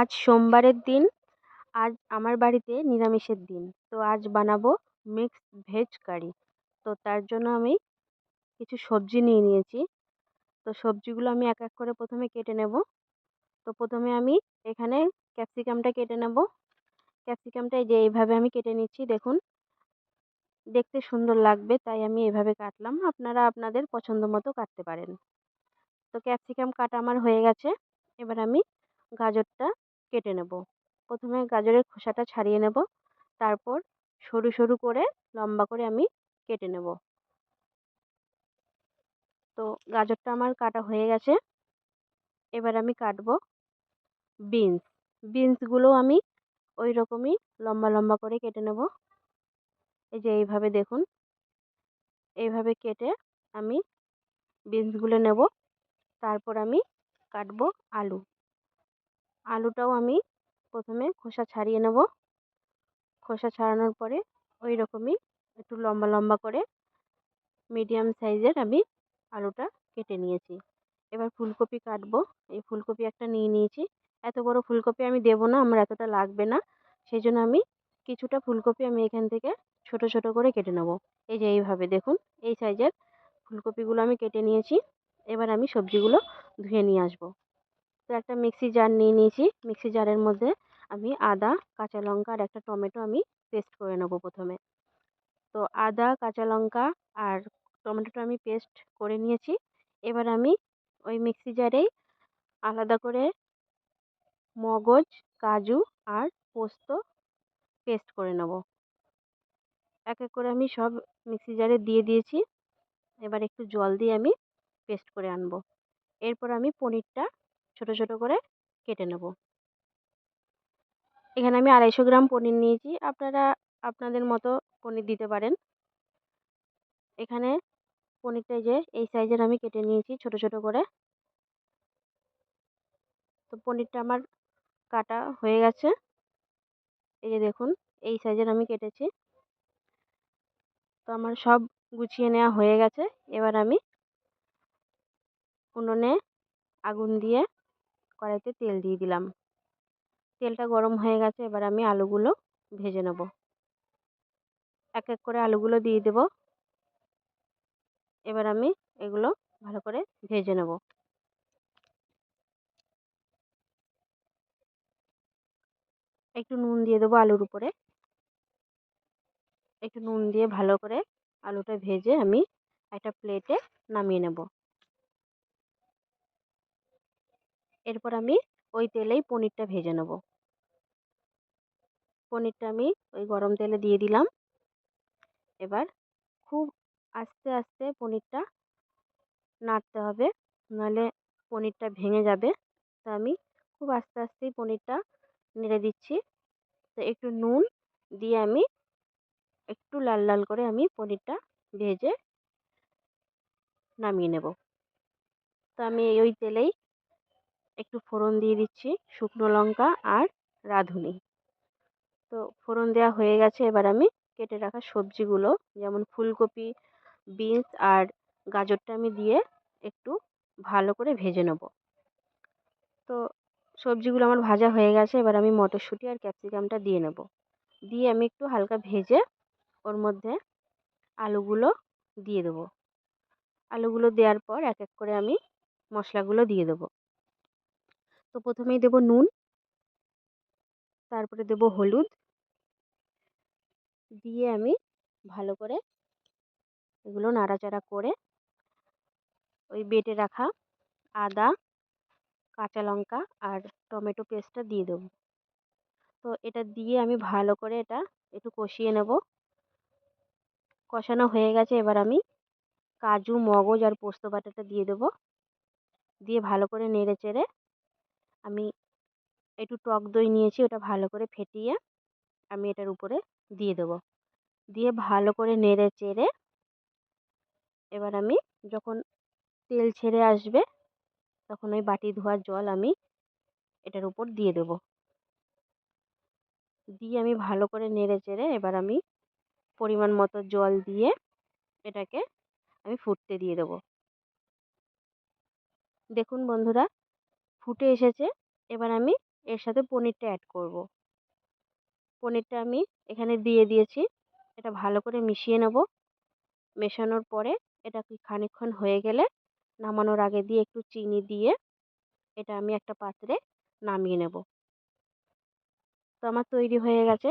আজ সোমবারের দিন, আজ আমার বাড়িতে নিরামিষের দিন। তো আজ বানাবো মিক্সড ভেজ কারি তো তার জন্য আমি কিছু সবজি নিয়ে নিয়েছি। তো সবজিগুলো আমি এক এক করে প্রথমে কেটে নেব। তো প্রথমে আমি এখানে ক্যাপসিকামটা কেটে নেব। ক্যাপসিকামটা যে এইভাবে আমি কেটে নিচ্ছি, দেখুন। দেখতে সুন্দর লাগবে, তাই আমি এভাবে কাটলাম। আপনারা আপনাদের পছন্দ মতো কাটতে পারেন। তো ক্যাপসিকাম কাটা আমার হয়ে গেছে। এবার আমি গাজরটা কেটে নেব। প্রথমে গাজরের খোসাটা ছাড়িয়ে নেব। তারপর সরু সরু করে লম্বা করে আমি কেটে নেব। তো গাজরটা আমার কাটা হয়ে গেছে। এবার আমি কাটব বিনস। বিনসগুলো আমি ওই রকমই লম্বা লম্বা করে কেটে নেব। এই যে এইভাবে দেখুন। এইভাবে কেটে আমি বিনসগুলো নেব। তারপর আমি কাটব আলু। আলুটাও আমি প্রথমে খোসা ছাড়িয়ে নেব। খোসা ছাড়ানোর পরে ওই রকমই একটু লম্বা লম্বা করে মিডিয়াম সাইজের আমি আলুটা কেটে নিয়েছি। এবার ফুলকপি কাটবো। এই ফুলকপি একটা নিয়ে নিয়েছি। এত বড় ফুলকপি আমি দেবো না, আমার এতটা লাগবে না। সেই জন্য আমি কিছুটা ফুলকপি আমি এখান থেকে ছোট ছোট করে কেটে নেব। এই যে এইভাবে দেখুন, এই সাইজের ফুলকপিগুলো আমি কেটে নিয়েছি। এবার আমি সবজিগুলো ধুয়ে নিয়ে আসব। তো একটা মিক্সি জার নিয়ে নিয়েছি। মিক্সি জারের মধ্যে আমি আদা, কাঁচা লঙ্কা আর একটা টমেটো আমি পেস্ট করে নেব প্রথমে। তো আদা, কাঁচা লঙ্কা আর টমেটোটা আমি পেস্ট করে নিয়েছি। এবার আমি ওই মিক্সি জারেই আলাদা করে মগজ, কাজু আর পোস্ত পেস্ট করে নেব। এক এক করে আমি সব মিক্সি জারে দিয়ে দিয়েছি। এবার একটু জল দিয়ে আমি পেস্ট করে আনব। এরপর আমি পনিরটা ছোট ছোট করে কেটে নেব। এখানে আমি আড়াইশো গ্রাম পনির নিয়েছি। আপনারা আপনাদের মতো পনির দিতে পারেন। এখানে পনিরটা যে, এই সাইজের আমি কেটে নিয়েছি ছোট ছোট করে। তো পনিরটা আমার কাটা হয়ে গেছে। এই যে দেখুন, এই সাইজের আমি কেটেছি। তো আমার সব গুছিয়ে নেওয়া হয়ে গেছে। এবার আমি উনুনে আগুন দিয়ে কড়াইতে তেল দিয়ে দিলাম। তেলটা গরম হয়ে গেছে, এবার আমি আলুগুলো ভেজে নেব। এক এক করে আলুগুলো দিয়ে দেব। এবার আমি এগুলো ভালো করে ভেজে নেব। একটু নুন দিয়ে দেবো আলুর উপরে। একটু নুন দিয়ে ভালো করে আলুটা ভেজে আমি একটা প্লেটে নামিয়ে নেব। এরপর আমি ওই তেলেই পনিরটা ভেজে নেব। পনিরটা আমি ওই গরম তেলে দিয়ে দিলাম। এবার খুব আস্তে আস্তে পনিরটা নাড়তে হবে, নাহলে পনিরটা ভেঙে যাবে। তো আমি খুব আস্তে, আস্তেই পনিরটা নেড়ে দিচ্ছি। তো একটু নুন দিয়ে আমি একটু লাল লাল করে আমি পনিরটা ভেজে নামিয়ে নেব। তো আমি ওই তেলেই একটু ফোড়ন দিয়ে দিচ্ছি, শুকনো লঙ্কা আর রাঁধুনি। তো ফোড়ন দেওয়া হয়ে গেছে, এবার আমি কেটে রাখা সবজিগুলো, যেমন ফুলকপি, বিনস আর গাজরটা আমি দিয়ে একটু ভালো করে ভেজে নেব। তো সবজিগুলো আমার ভাজা হয়ে গেছে, এবার আমি মটরশুঁটি আর ক্যাপসিকামটা দিয়ে নেব। দিয়ে আমি একটু হালকা ভেজে ওর মধ্যে আলুগুলো দিয়ে দেবো। আলুগুলো দেওয়ার পর এক এক করে আমি মশলাগুলো দিয়ে দেবো। তো প্রথমেই দেব নুন। তারপরে দেব হলুদ। দিয়ে আমি ভালো করে এগুলো নাড়াচাড়া করে ওই বেটে রাখা আদা, কাঁচা লঙ্কা আর টমেটো পেস্টটা দিয়ে দেবো। তো এটা দিয়ে আমি ভালো করে এটা একটু কষিয়ে নেব। কষানো হয়ে গেছে, এবার আমি কাজু, মগজ আর পোস্ত বাটাটা দিয়ে দেবো। দিয়ে ভালো করে নেড়ে চেড়ে আমি একটু টক দই নিয়েছি, ওটা ভালো করে ফেটিয়ে আমি এটার উপরে দিয়ে দেবো। দিয়ে ভালো করে নেড়ে চেড়ে এবার আমি যখন তেল ছেড়ে আসবে, তখন ওই বাটি ধোয়ার জল আমি এটার উপর দিয়ে দেবো। দিয়ে আমি ভালো করে নেড়ে চেড়ে এবার আমি পরিমাণ মতো জল দিয়ে এটাকে আমি ফুটতে দিয়ে দেবো। দেখুন বন্ধুরা ফুটে এসেছে। এবার আমি এর সাথে পনিরটা অ্যাড করব। পনিরটা আমি এখানে দিয়ে দিয়েছি। এটা ভালো করে মিশিয়ে নেব। মেশানোর পরে এটা খানিকক্ষণ হয়ে গেলে নামানোর আগে দিয়ে একটু চিনি দিয়ে এটা আমি একটা পাত্রে নামিয়ে নেব। তো আমার তৈরি হয়ে গেছে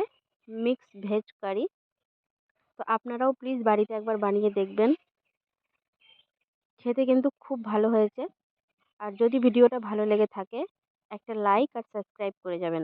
মিক্স ভেজ কারি তো আপনারাও প্লিজ বাড়িতে একবার বানিয়ে দেখবেন। খেতে কিন্তু খুব ভালো হয়েছে। আর যদি ভিডিওটা ভালো লেগে থাকে একটা লাইক আর সাবস্ক্রাইব করে যাবেন।